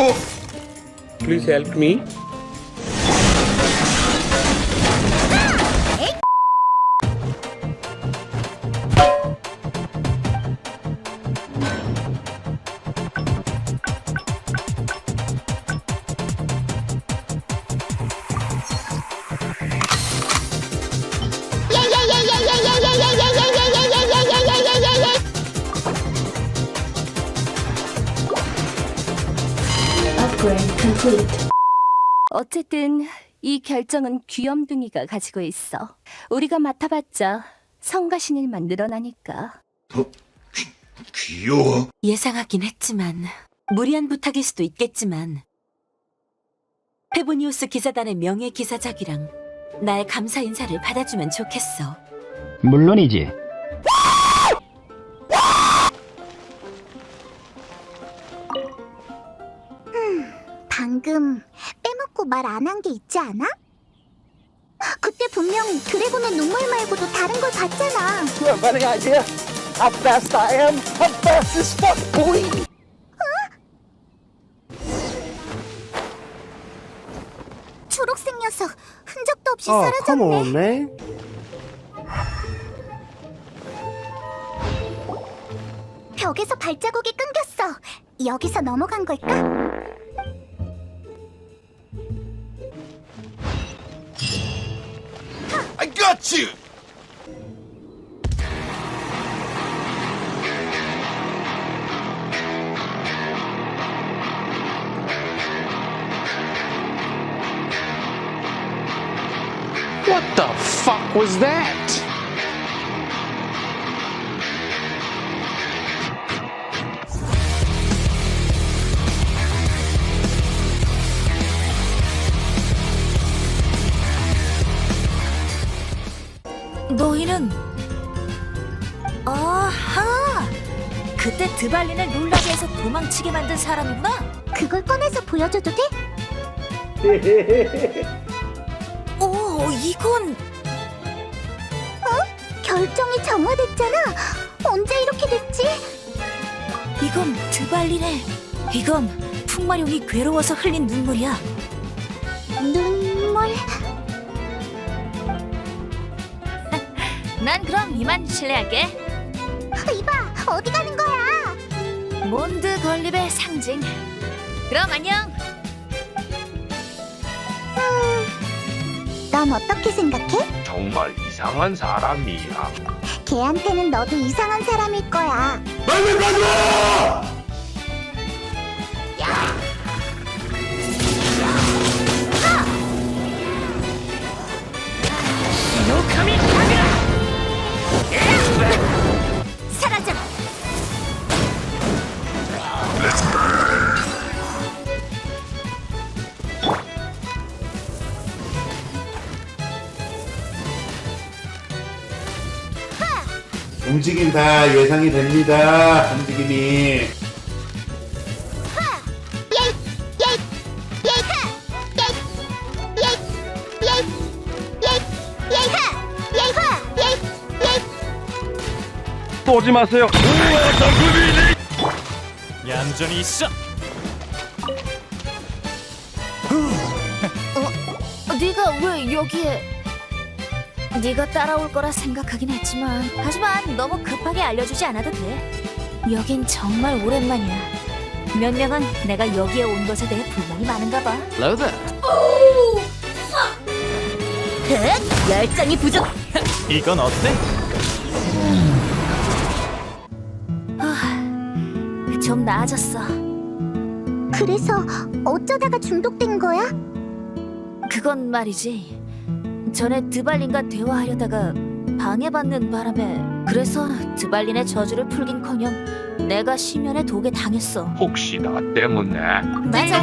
Oh, please help me. 어쨌든 이 결정은 귀염둥이가 가지고 있어. 우리가 맡아봤자 성가신 일만 늘어나니까. 귀여워. 예상하긴 했지만 무리한 부탁일 수도 있겠지만 페보니우스 기사단의 명예 기사작이랑 나의 감사 인사를 받아주면 좋겠어. 물론이지. 말 안 한 게 있지 않아? 그때 분명 드래곤의 눈물 말고도 다른 걸 봤잖아. You have any idea how fast I am? I'm fast as fuck, boy! 초록색 녀석 흔적도 없이 Oh, 사라졌네. come on, man. 벽에서 발자국이 끊겼어. 여기서 넘어간 걸까? I got you. What the fuck was that? 너희는 아하 그때 드발린을 놀라게 해서 도망치게 만든 사람이구나. 그걸 꺼내서 보여줘도 돼? 오 이건 결정이 정화됐잖아. 언제 이렇게 됐지? 이건 드발린의 이건 풍마룡이 괴로워서 흘린 눈물이야. 눈물. 난 그럼 이만 실례할게. 이봐, 어디 가는 거야? 몬드 건립의 상징. 그럼 안녕. 넌 어떻게 생각해? 정말 이상한 사람이야. 걔한테는 너도 이상한 사람일 거야. 빨리 가자! 움직임 다 예상이 됩니다. 움직임이. 또 오지 마세요. 얌전히 있어. 네가 왜 여기에? 네가 따라올 거라 생각하긴 했지만 하지만 너무 급하게 알려주지 않아도 돼. 여긴 정말 오랜만이야. 몇 명은 내가 여기에 온 것에 대해 불만이 많은가 봐. Hello there. 흑! 열정이 부족. 이건 어때? 좀 나아졌어. 그래서 어쩌다가 중독된 거야? 그건 말이지. 전에 드발린과 대화하려다가 방해받는 바람에 그래서 드발린의 저주를 풀긴커녕 내가 심연의 독에 당했어. 혹시 나 때문에? 맞아.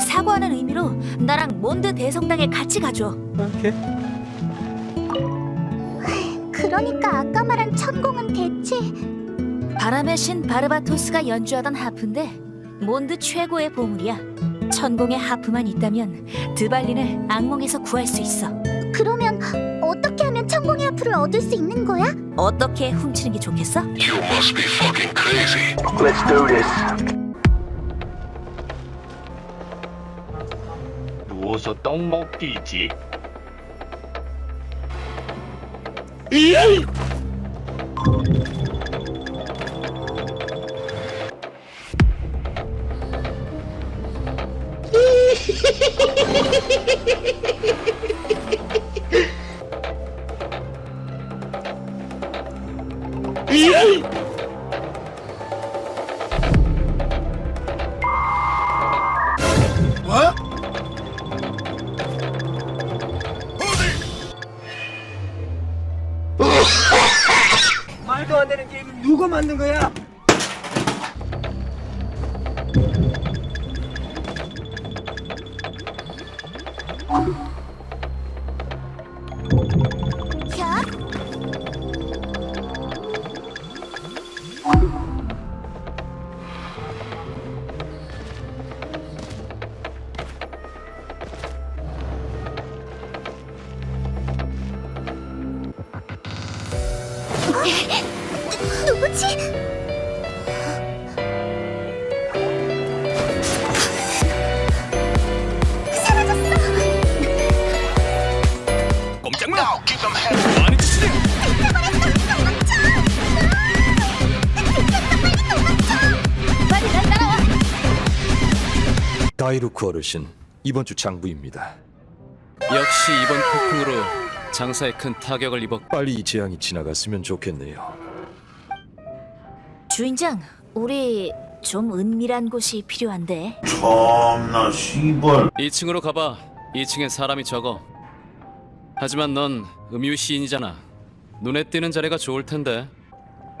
사과하는 의미로 나랑 몬드 대성당에 같이 가줘. Okay. 그러니까 아까 말한 천공은 대체 바람의 신 바르바토스가 연주하던 하프인데 몬드 최고의 보물이야. 천공의 하프만 있다면 드발린을 악몽에서 구할 수 있어. 그러면 어떻게 하면 천공의 버프를 얻을 수 있는 거야? 어떻게 훔치는 게 좋겠어? 누워서 떡 먹기지. 야, 다이루크 어르신 이번 주 장부입니다. 역시 이번 폭풍으로 장사에 큰 타격을 입었. 빨리 이 재앙이 지나갔으면 좋겠네요. 주인장, 우리 좀 은밀한 곳이 필요한데. 참나 시벌 2층으로 가봐. 2층엔 사람이 적어. 하지만 넌 음유 시인이잖아. 눈에 띄는 자리가 좋을 텐데.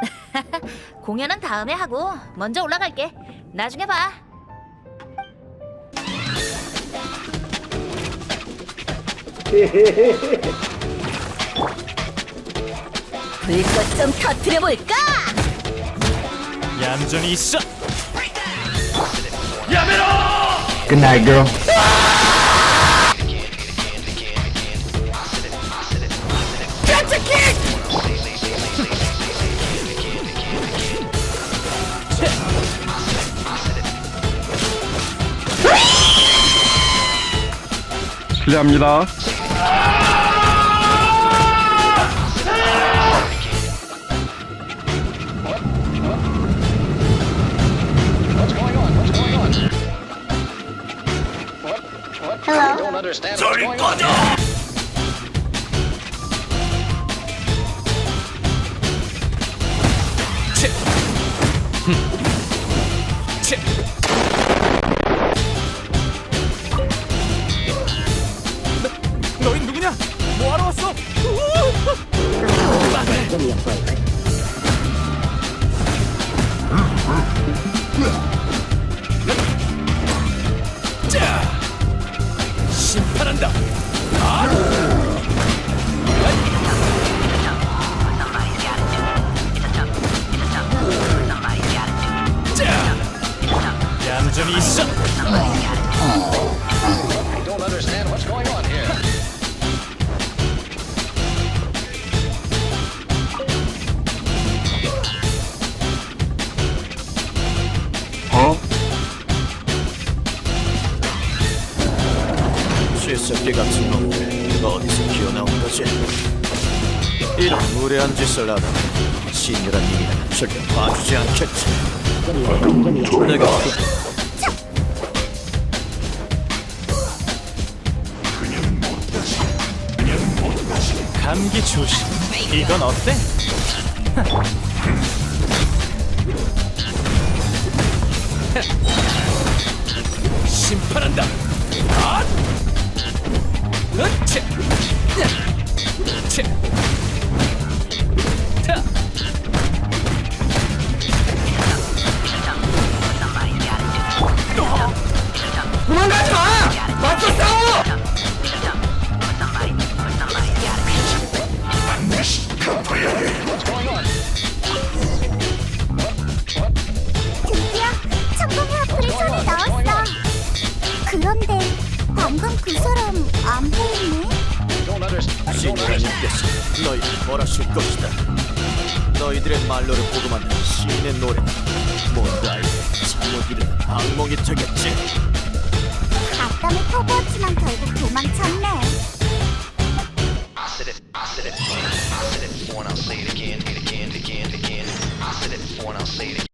공연은 다음에 하고 먼저 올라갈게. 나중에 봐. 불꽃 좀 터트려 볼까? 얌전히 있어. Good night, girl. 실례합니다. 너희 얌전히 있어. 쇠새끼 같은 놈들 어디서 기어나온 거지? 이런 무례한 짓을 하다 신이란 님이라면 절대 봐주지 않겠지. 내가 감기 조심. 이건 어때? 방금 그 사람 안 보이네. 신이란 님께서 너희 멸하실 것이다. 너희들의 말로를 보고만 시인의 노래는 뭔가 알고 잘못 이르는 악몽이 되겠지. 아까는 터보였지만 결국 도망쳤네. I said it, I said it, I said it before and I'll say it again, and again, and again, and again. I said it before and I'll say it again.